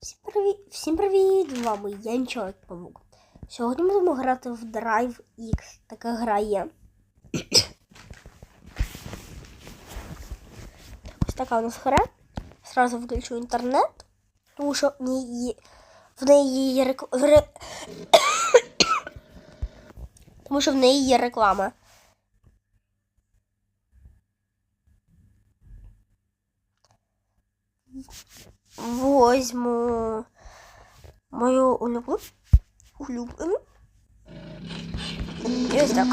Всім привіт! Всім привіт! З вами я Нічолик Павук. Сьогодні ми будемо грати в Drive X. Така гра є. Ось така у нас гра. Сразу включу інтернет, тому що в неї є, в неї є реклама. Тому що в неї є реклама. Возьму мою улюблену. Улюблену. І ось так.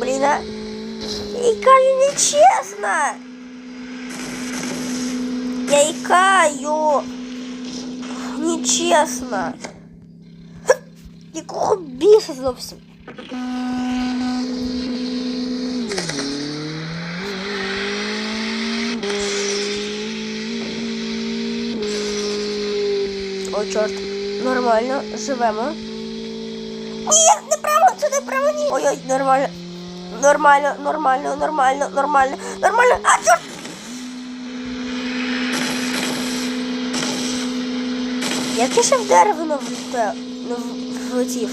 Блін, а яка нечесно. Я ікаю. Нечесно. Якого біса зовсім? О, чорт. Нормально, живемо. Ні, неправо, це неправо, ні. Ой-ой, нормально. Нормально, нормально, нормально, нормально, нормально. А, чорт! Як я ще в дерево влетів?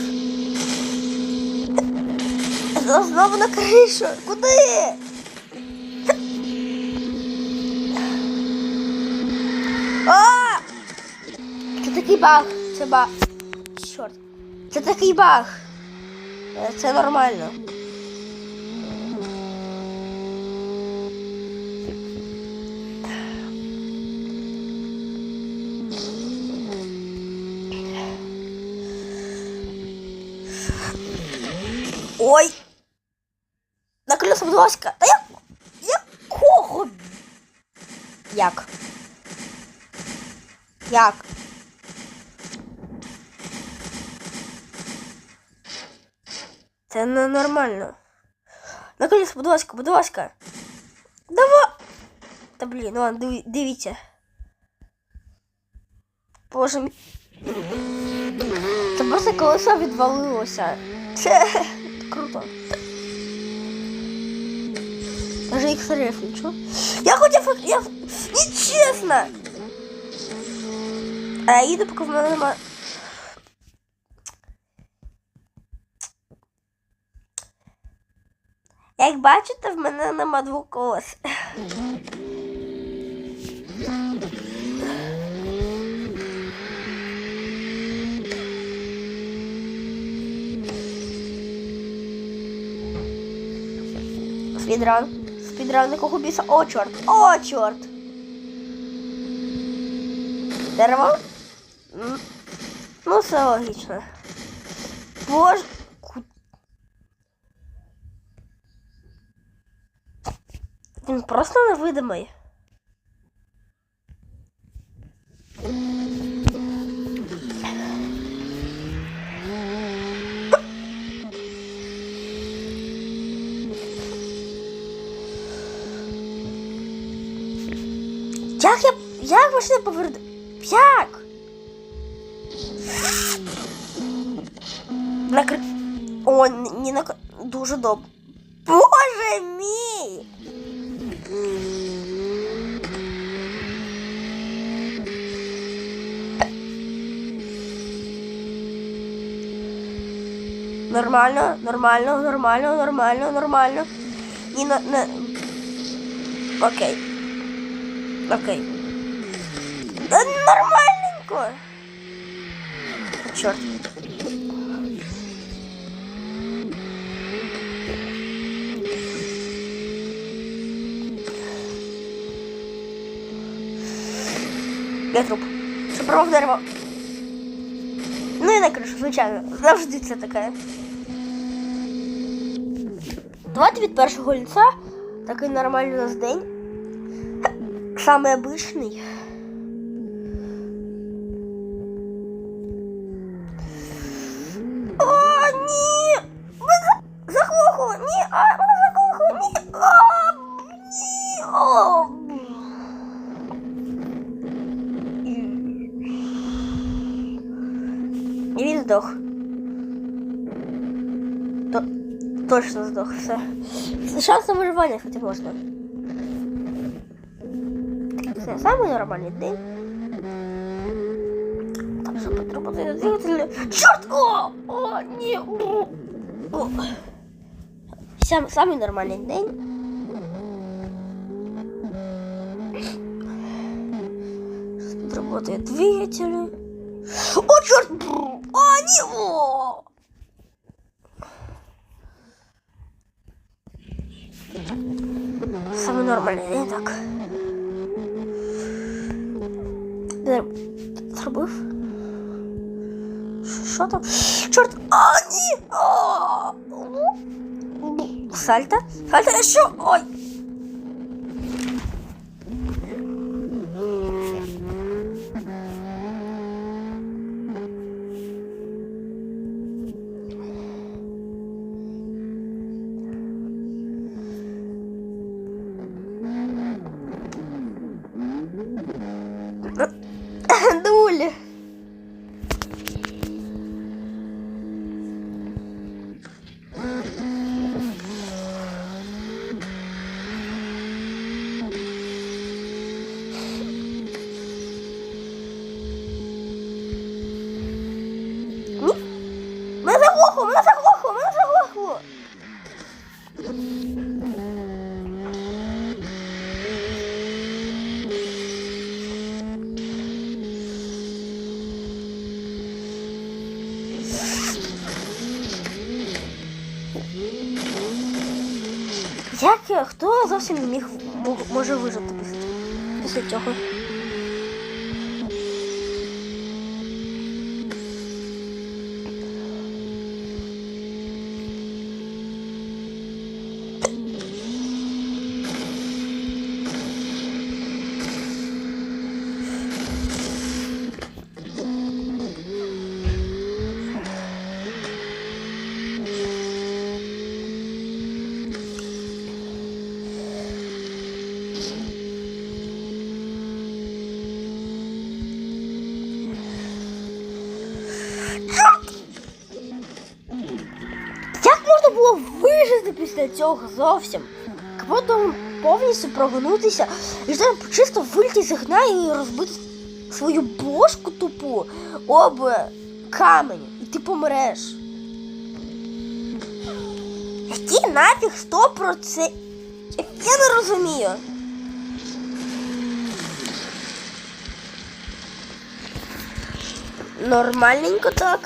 Знову на кришу. Куди? А! Це такий баг. Це баг. Чорт. Це такий баг. Е, Це нормально. Ой! На колеса, будь ласка. Та я... Якого? Як? Як? Це ненормально. На колеса, будь ласка, будь ласка. Давай! Та блін, ну ладно, диві- дивіться. Боже мій. Це просто колесо відвалилося. Це круто. Даже їх рефлічу. Я хотів. Я... Нечесно! А я їду, поки в нема. Як бачите, в мене нема двох колес. Спідран. Спідран якого біса. О, чорт! О, чорт! Дерево? Ну, все логічно. Боже. Він просто невидимий. Як я. Як машина поверну? Як? Накр... О, не на дуже добре. Боже мій! Нормально, нормально, нормально, нормально, нормально. І на, на... Окей. Окей. Да нормальненько. Черт. Я труп. Що провох дерево. Ну і на кришу, звичайно. Завжди це таке. Давайте від першого ліца. Такий нормальний у нас день. Самый обычный. О, ні! Ви за- заглохло! Ні! А, ви заглохло! Ні! А, ні! О! І він здох. То, точно здох, все. Шанс на виживання, кстати, можна. Це самий нормальний день. Так що потрібно двигатель. Чорт! О! О, ні! О! О. Сам, самий нормальний день. Тут работает двигатель. О, черт! О, не! О! Самый нормальный день, так. Де- Зробив? Що там? Чорт! А, ні! Сальто? Сальто, я що? Ой! Хто зовсім міг може вижити після цього? Цього зовсім? Капотом повністю прогнутися і там чисто виліти з гна і розбити свою бошку тупу об камень, і ти помреш. Який нафіг сто про це? Я не розумію. Нормальненько так.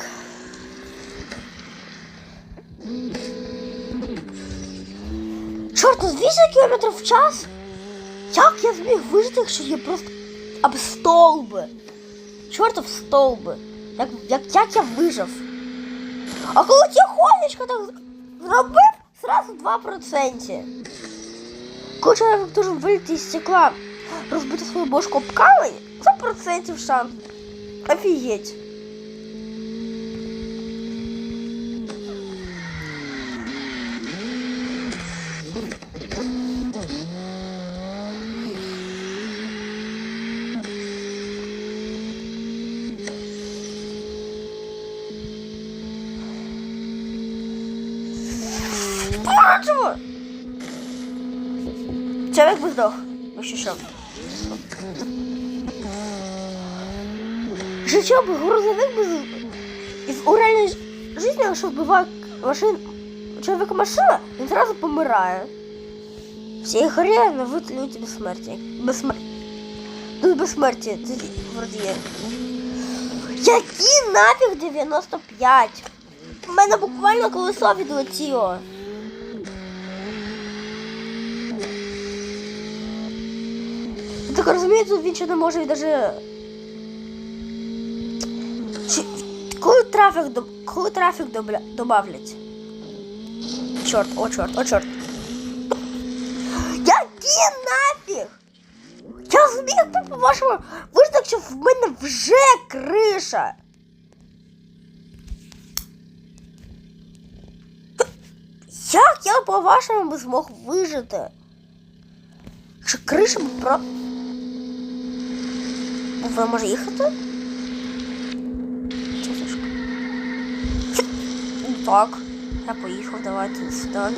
Чорт, ну 200 км в час? Як я зміг вижити, якщо я просто об столби? Чортов столби. Як, як, як я вижив? А коли тихонечко так зробив, зразу 2%. Коли чоловік дуже виліти з стекла, розбити свою бошку об камень, 100% шанс. Офігеть. Би здох. Якщо що. Жичо би грузовик би з... із у реальній ж- житті, якщо вбиває машин... чоловіка машина, він зразу помирає. В цій грі не витлюють безсмерті. Безсмер... Тут безсмерті, це вроді є. Які нафіг 95? У мене буквально колесо відлетіло. Так розумію, тут він ще не може даже. Чи... Коли трафік до... коли трафік добля... добавлять? Чорт, о чорт, о чорт. Які нафіг? Я зміг би по-вашому вижити, якщо в мене вже криша. Як я по-вашому би змог вижити? Якщо криша б про. Вона може їхати? Так, я поїхав, давайте далі.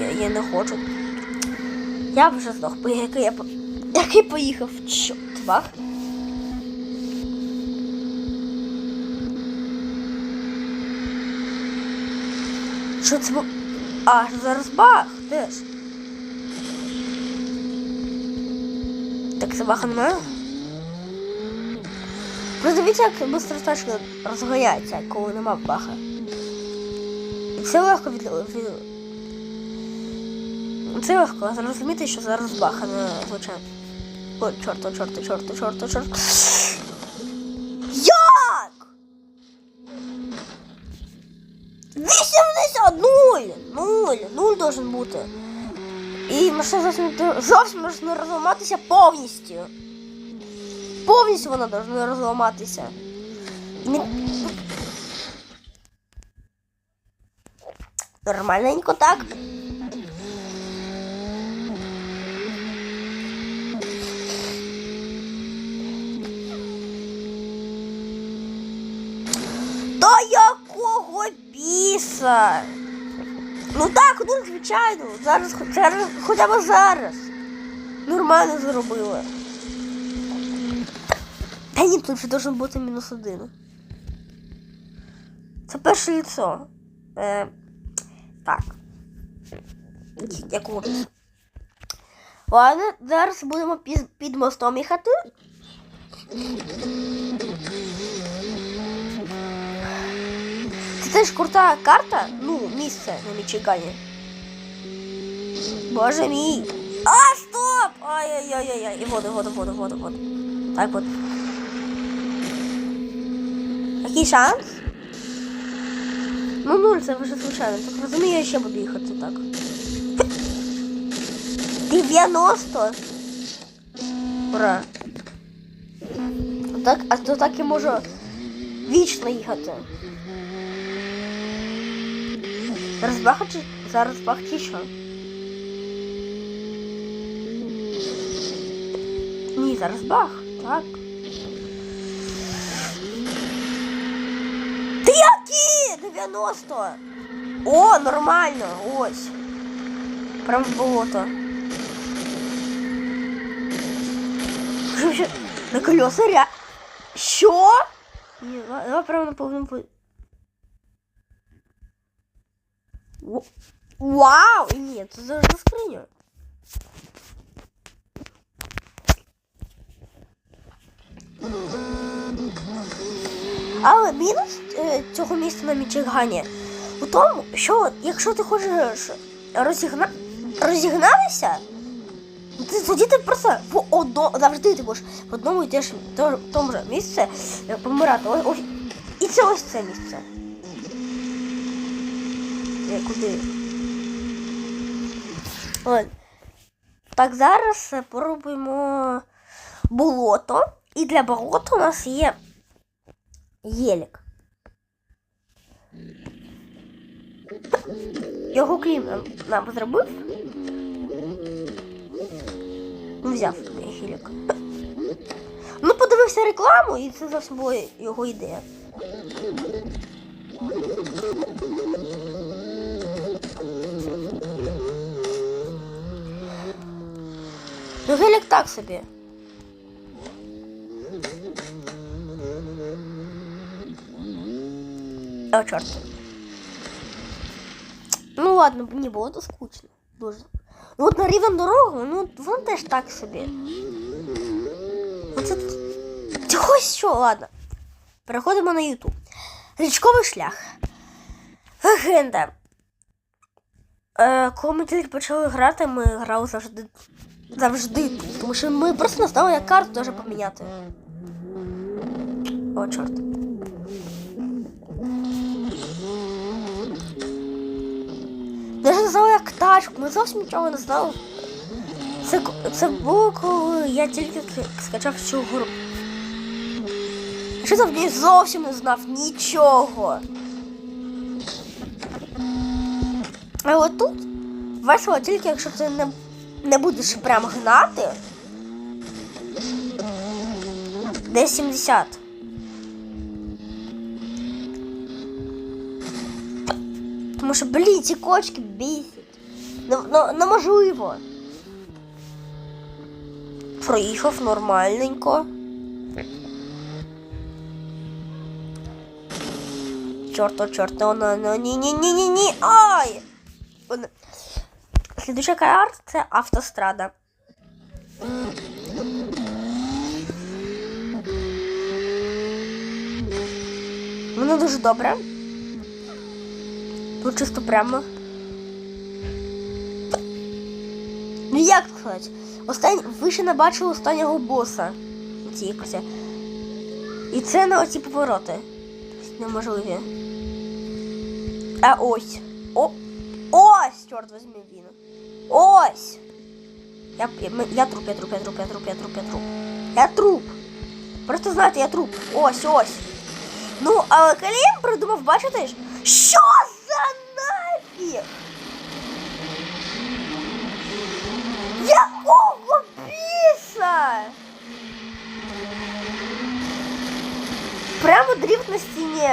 Я, я не хочу. Я вже здох, який я по- який поїхав. Чо, твах. Що це був? А, зараз бах, теж. Так це немає? Просто дивіться, як швидко тачка розганяється, коли нема баха. Це легко від... від... Це легко зрозуміти, що зараз баха не звичайно. О, чорт, о, чорт, о, чорт, о, чорт, о, чорт. Як? 80, нуль, нуль, нуль должен бути. І машина зовсім, зовсім може не розламатися повністю. Повністю вона должна розламатися. Не- Нормальненько так. Та якого біса? Ну так, ну звичайно. Зараз, зараз хоча б зараз. Нормально зробили. Та ні, тут вже должен бути мінус один. Це перше ліцо. Е, так. Якого? Ладно, зараз будемо під, під мостом їхати. Це теж крута карта, ну, місце на Мічигані. Боже мій. А, стоп! Ай-яй-яй-яй. І воду, воду, воду, воду, воду. Так от. Який шанс? Ну, нуль, це вже звичайно. Так розумію, я ще буду їхати так. 90. Ура. Так, а то так я можу вічно їхати. Зараз бах чи зараз бах чи що? Ні, зараз бах, так. 90! О, нормально, ось. Прям в болото. Що, що? На колеса ря... Що? Ні, давай давай прямо на повному по... Во- Вау! І Ні, це завжди Але мінус е, цього місця на Мічигані у тому, що якщо ти хочеш розігна... розігнатися, ти, тоді ти просто в одно... завжди ти будеш в одному теж то- тому ж місці е, помирати. Ось, ось. І це ось це місце. Е, Куди? От. Так, зараз поробимо болото. І для болота у нас є єлік. Його клім нам, зробив. Ну, взяв гелік. Ну, подивився рекламу, і це зовсім була його ідея. Ну, гелік так собі. О, чорт. Ну ладно, мені було скучно. Дуже. Ну от на рівень дорогу, ну воно теж так собі. Оце чогось що, ладно. Переходимо на Ютуб. Річковий шлях. Легенда. Е, коли ми тільки почали грати, ми грали завжди завжди. Тому що ми просто не знали, як карту даже поміняти. О, чорт. Не знала, як тачку, ми зовсім нічого не знали. Це, це було, коли я тільки скачав цю гру. Що в ній зовсім не знав нічого. Але тут весело тільки, якщо ти не, не будеш прям гнати. Десь 70. Тому що, блін, ці кочки бісять. Ну, ну, неможливо. Проїхав нормальненько. Чорто, чорто, ну, ну, ні, ні, ні, ні, ні. Ай! Вон- Слідуюча карта це автострада. Воно дуже добре. Тут чисто прямо. Ну як сказати? Остань... Ви ще не бачили останнього боса. Ці якось. І це на оці повороти. Неможливі. А ось. О! Ось! Чорт возьми він. Ось! Я, я, я труп, я труп, я труп, я труп, я труп, я труп. Я труп. Просто знаєте, я труп. Ось, ось. Ну, але Калім придумав, бачите? Що за нафіг? Якого біса? Прямо дріфт на стіні.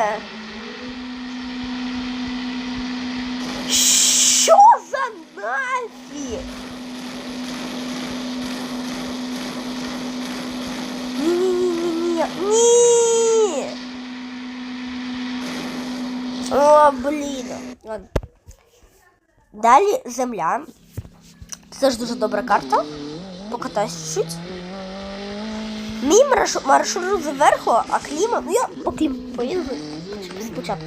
Що за нафіг? Ні-ні-ні-ні-ні. Ні! О, блін. Ладно. Далі земля. Це ж дуже добра карта. Покатаюсь чуть. Мій маршрут зверху, а кліма. Ну я по клім поїду спочатку.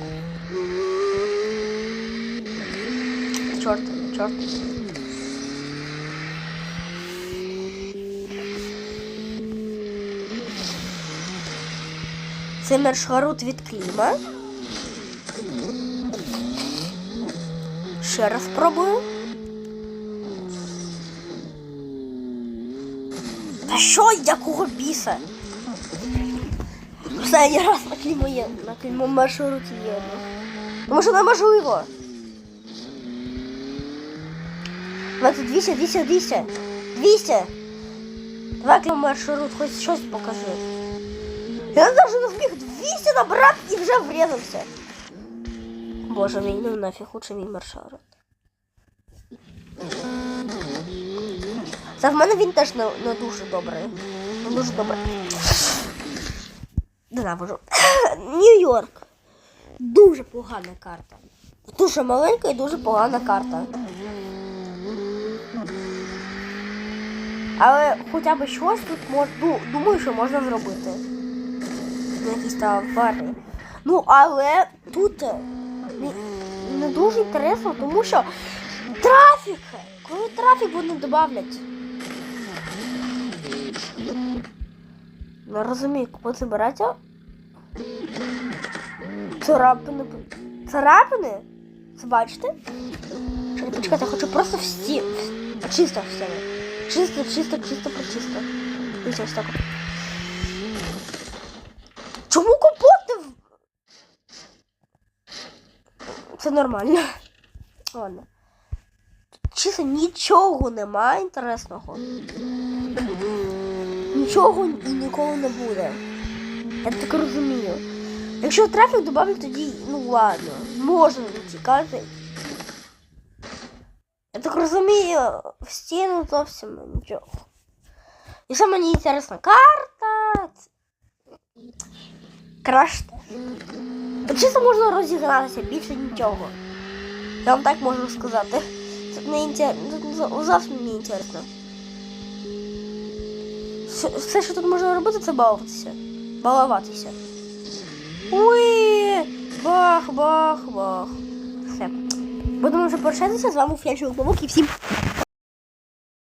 Чорт, чорт. Це маршрут від кліма. Ще раз спробую. Та що, якого біса? Останній раз на кліму є, на кліму маршруті є. Тому що неможливо. Давайте 200, 200, 200. 200. Давай кліму маршрут, хоч щось покажи. Я навіть не зміг 200 набрати і вже врізався. Боже мій, ну нафіг лучше мій маршрут. Це в мене він теж не, не дуже добрий. Не дуже добрий. Ненавижу. Нью-Йорк. Дуже погана карта. Дуже маленька і дуже погана карта. Але хоча б щось тут мож, ду- думаю, що можна зробити. Якісь аварії. Ну, але тут не, не дуже інтересно, тому що трафік. Коли трафік вони додавлять. Не розумію, кого це. Царапини. Царапини? Це бачите? Чекайте, почекайте, я хочу просто всі. Чисто все. Чисто, чисто, чисто, прочисто. Дивіться, ось так. Чому капоти? в- Це нормально. Ладно. Чисто нічого немає інтересного. Нічого і ніколи не буде. Я так розумію. Якщо трафік додавлять, тоді, ну ладно, можна тікати. Я так розумію, в стіну зовсім нічого. І саме мені інтересна карта. Краще. Чисто можна розігратися, більше нічого. Я вам так можу сказати. Це не інтересно. Зовсім не інтересно. Все, що тут можна робити, це балуватися. Балуватися. Уї! Бах, бах, бах. Все. Будемо вже прощатися з вами Фельдшер Бабук і всім